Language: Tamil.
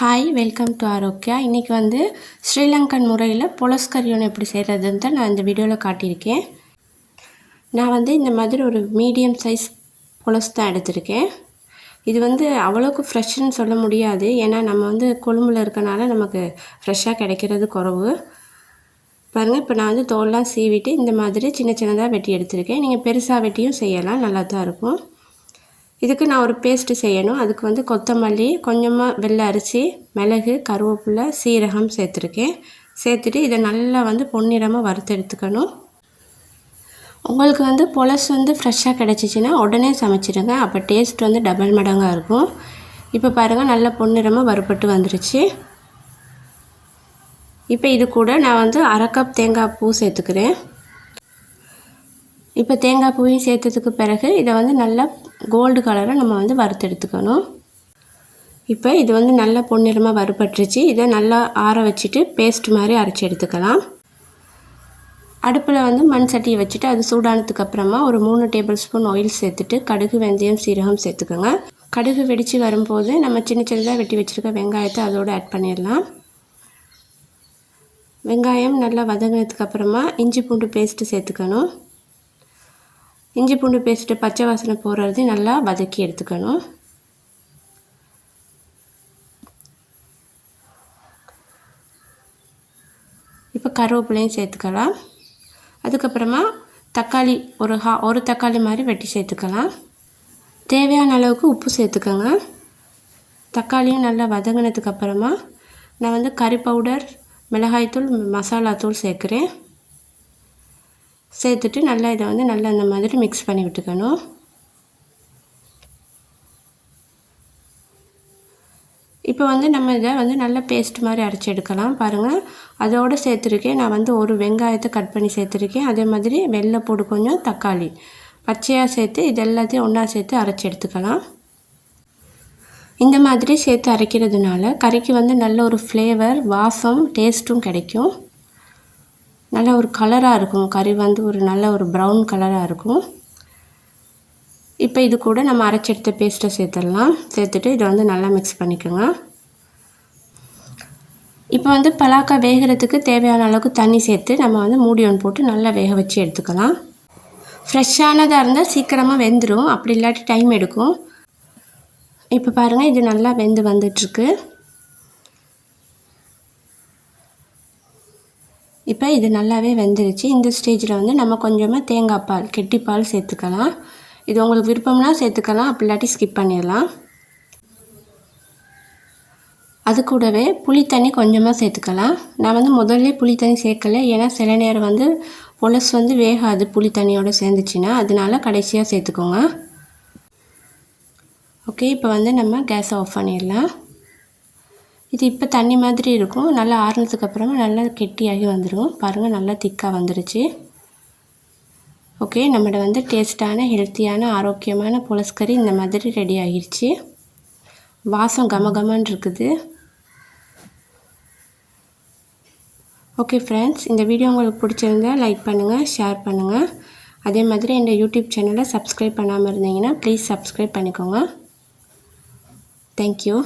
ஹாய் வெல்கம் டு ஆரோக்கியா இன்றைக்கி வந்து ஸ்ரீலங்கன் முறையில் புலஸ்கரியோன் எப்படி செய்கிறதுன்னு தான் நான் இந்த வீடியோவில் காட்டியிருக்கேன். நான் வந்து இந்த மாதிரி ஒரு மீடியம் சைஸ் புலஸ் தான் எடுத்திருக்கேன். இது வந்து அவ்வளோக்கு ஃப்ரெஷ்ஷுன்னு சொல்ல முடியாது. ஏன்னா நம்ம வந்து கொழும்பில் இருக்கனால நமக்கு ஃப்ரெஷ்ஷாக கிடைக்கிறது குறவு. பாருங்கள் இப்போ நான் வந்து தோல்லாம் சீவிட்டு இந்த மாதிரி சின்ன சின்னதாக வெட்டி எடுத்திருக்கேன். நீங்கள் பெருசாக வெட்டியும் செய்யலாம் நல்லா தான் இருக்கும். இதுக்கு நான் ஒரு பேஸ்ட்டு செய்யணும். அதுக்கு வந்து கொத்தமல்லி கொஞ்சமாக வெள்ளை அரிசி மிளகு கருவேப்பிலை சீரகம் சேர்த்துருக்கேன். சேர்த்துட்டு இதை நல்லா வந்து பொன்னிறமாக வறுத்து எடுத்துக்கணும். உங்களுக்கு வந்து பொலஸ் வந்து ஃப்ரெஷ்ஷாக கிடச்சிச்சின்னா உடனே சமைச்சிடுங்க. அப்போ டேஸ்ட் வந்து டபுள் மடங்காக இருக்கும். இப்போ பாருங்கள் நல்லா பொன்னிறமாக வறுப்பட்டு வந்துருச்சு. இப்போ இது கூட நான் வந்து அரை கப் தேங்காய் பூ சேர்த்துக்கிறேன். இப்போ தேங்காய் பூவையும் சேர்த்ததுக்கு பிறகு இதை வந்து நல்லா கோல்டு கலரை நம்ம வந்து வறுத்தெடுத்துக்கணும் இப்போ இது வந்து நல்லா பொன்னிறமாக வறுபட்டுருச்சு. இதை நல்லா ஆற வச்சுட்டு பேஸ்ட் மாதிரி அரைச்சி எடுத்துக்கலாம். அடுப்பில் வந்து மண் சட்டியை வச்சுட்டு அது சூடானதுக்கு அப்புறமா ஒரு மூணு டேபிள் ஸ்பூன் ஆயில் சேர்த்துட்டு கடுகு வெந்தயம் சீரகம் சேர்த்துக்கோங்க. கடுகு வெடித்து வரும்போது நம்ம சின்ன சின்னதாக வெட்டி வச்சுருக்க வெங்காயத்தை அதோடு ஆட் பண்ணிடலாம். வெங்காயம் நல்லா வதங்கினதுக்கு அப்புறமா இஞ்சி பூண்டு பேஸ்ட்டு சேர்த்துக்கணும். இஞ்சி பூண்டு பேஸ்ட்டு பச்சை வாசனை போடுறது நல்லா வதக்கி எடுத்துக்கணும். இப்போ கருவேப்பிலையும் சேர்த்துக்கலாம். அதுக்கப்புறமா தக்காளி ஒரு ஹா ஒரு தக்காளி மாதிரி வெட்டி சேர்த்துக்கலாம். தேவையான அளவுக்கு உப்பு சேர்த்துக்கோங்க. தக்காளியும் நல்லா வதங்கினதுக்கப்புறமா நான் வந்து கறி பவுடர் மிளகாய்த்தூள் மசாலா தூள் சேர்க்குறேன். சேர்த்துட்டு நல்லா இதை வந்து நல்லா இந்த மாதிரி மிக்ஸ் பண்ணி விட்டுக்கணும். இப்போ வந்து நம்ம இதை வந்து நல்ல பேஸ்ட் மாதிரி அரைச்சி எடுக்கலாம். பாருங்கள் அதோடு சேர்த்துருக்கேன். நான் வந்து ஒரு வெங்காயத்தை கட் பண்ணி சேர்த்துருக்கேன். அதே மாதிரி வெள்ளைப்பூடு கொஞ்சம் தக்காளி பச்சையாக சேர்த்து இது எல்லாத்தையும் ஒன்றா சேர்த்து அரைச்சி எடுத்துக்கலாம். இந்த மாதிரி சேர்த்து அரைக்கிறதுனால கறிக்கு வந்து நல்ல ஒரு ஃப்ளேவர் வாசம் டேஸ்ட்டும் கிடைக்கும். நல்ல ஒரு கலராக இருக்கும். கறி வந்து ஒரு நல்ல ஒரு ப்ரௌன் கலராக இருக்கும். இப்போ இது கூட நம்ம அரைச்செடுத்த பேஸ்ட்டை சேர்த்துடலாம். சேர்த்துட்டு இதை வந்து நல்லா மிக்ஸ் பண்ணிக்கோங்க. இப்போ வந்து பலாக்கா வேகிறதுக்கு தேவையான அளவுக்கு தண்ணி சேர்த்து நம்ம வந்து மூடி ஒன்று போட்டு நல்லா வேக வச்சு எடுத்துக்கலாம். ஃப்ரெஷ்ஷானதாக இருந்தால் சீக்கிரமாக வெந்துடும் அப்படி இல்லாட்டி டைம் எடுக்கும். இப்போ பாருங்கள் இது நல்லா வெந்து வந்துட்டுருக்கு இப்போ இது நல்லாவே வெந்துருச்சு. இந்த ஸ்டேஜில் வந்து நம்ம கொஞ்சமாக தேங்காய் பால் கெட்டிப்பால் சேர்த்துக்கலாம். இது உங்களுக்கு விருப்பம்னா சேர்த்துக்கலாம் அப்படி இல்லாட்டி ஸ்கிப் பண்ணிடலாம். அது கூடவே புளி தண்ணி கொஞ்சமாக சேர்த்துக்கலாம். நான் வந்து முதல்ல புளி தண்ணி சேர்க்கலை. ஏன்னா சில நேரம் வந்து பொலஸ் வந்து வேகாது புளி தண்ணியோடு சேர்ந்துச்சின்னா. அதனால கடைசியாக சேர்த்துக்கோங்க. ஓகே இப்போ வந்து நம்ம கேஸை ஆஃப் பண்ணிடலாம். இது இப்போ தண்ணி மாதிரி இருக்கும். நல்லா ஆறுனதுக்கப்புறமா நல்லா கெட்டியாகி வந்துடும் பாருங்கள் நல்லா திக்காக வந்துருச்சு. ஓகே நம்மளோட வந்து டேஸ்ட்டான ஹெல்த்தியான ஆரோக்கியமான புலஸ்கறி இந்த மாதிரி ரெடி ஆகிருச்சு. வாசம் கம இருக்குது. ஓகே ஃப்ரெண்ட்ஸ் இந்த வீடியோ உங்களுக்கு பிடிச்சிருந்தால் லைக் பண்ணுங்கள் ஷேர் பண்ணுங்கள் அதே மாதிரி இந்த யூடியூப் சேனலை சப்ஸ்கிரைப் பண்ணாமல் இருந்தீங்கன்னா ப்ளீஸ் சப்ஸ்கிரைப் பண்ணிக்கோங்க. தேங்க்யூ